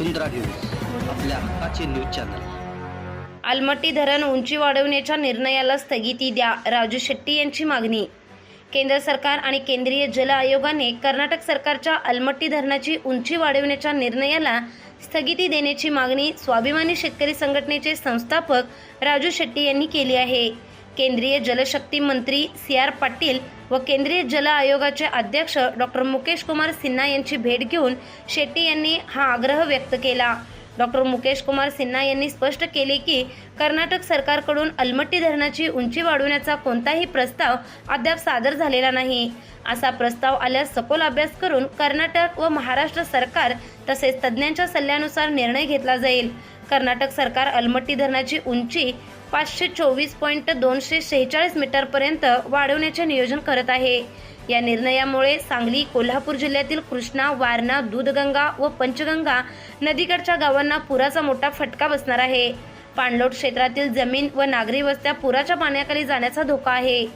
वसुंधरा news आपल्या हक्काचे news channel. Almatti धरण उंची वाढवण्याच्या निर्णयाला स्थगिती द्या राजू शेट्टी यांची मागणी. केंद्र सरकार आणि केंद्रीय जल आयोगाने कर्नाटक सरकारच्या अलमट्टी धरणाची उंची वाढवण्याच्या निर्णयाला स्थगिती देण्याची मागणी स्वाभिमानी शेतकरी संघटनेचे संस्थापक राजू शेट्टी यांनी केली आहे. केंद्रीय जलशक्ती मंत्री सी आर पाटील व केंद्रीय जल आयोगाचे अध्यक्ष डॉक्टर मुकेश कुमार सिन्हा यांची भेट घेऊन शेट्टी यांनी हा आग्रह व्यक्त केला. डॉक्टर मुकेश कुमार सिन्हा यांनी स्पष्ट केले की कर्नाटक सरकारकडून अलमट्टी धरणाची उंची वाढवण्याचा कोणताही प्रस्ताव अद्याप सादर झालेला नाही. असा प्रस्ताव आल्यास सखोल अभ्यास करून कर्नाटक व महाराष्ट्र सरकार तसेच तज्ज्ञांच्या सल्ल्यानुसार निर्णय घेतला जाईल. कर्नाटक सरकार अलमट्टी धरणाची उंची पाचशे चोवीस पॉईंट दोनशे शेहेचाळीस मीटरपर्यंत वाढवण्याचे नियोजन करत आहे. या निर्णयामुळे सांगली कोल्हापूर जिल्ह्यातील कृष्णा वारणा दूधगंगा व पंचगंगा नदीकडच्या गावांना पुराचा मोठा फटका बसणार आहे. पाणलोट क्षेत्रातील जमीन व नागरी वस्त्या पुराच्या पाण्याखाली जाण्याचा धोका आहे.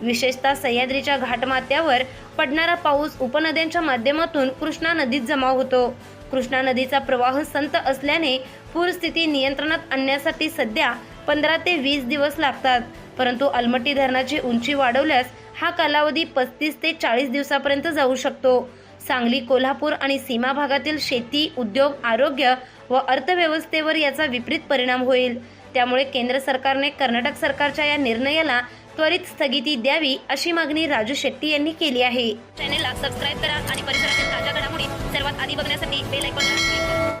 विशेषतः सह्याद्रीच्या घाटमात्यावर पडणारा पाऊस उपनद्यांच्या माध्यमातून कृष्णा नदीत जमा होतो. कृष्णा नदीचा प्रवाह संत असल्याने पूरस्थिती नियंत्रणात आणण्यासाठी सध्या पंधरा ते वीस दिवस लागतात. परंतु अलमट्टी धरणाची उंची वाढवल्यास हा कालावधी पस्तीस ते चाळीस दिवसापर्यंत जाऊ शकतो. सांगली कोल्हापूर आणि सीमा भागातील शेती उद्योग आरोग्य व अर्थव्यवस्थेवर याचा विपरीत परिणाम होईल. त्यामुळे केंद्र सरकारने कर्नाटक सरकारच्या या निर्णयाला त्वरित स्थगिती द्यावी अशी मागणी राजू शेट्टी यांनी केली आहे. चॅनेलला सबस्क्राईब करा आणि परिसरातील ताज्या घडामोडी सर्वात आधी बघण्यासाठी बेल आयकॉनला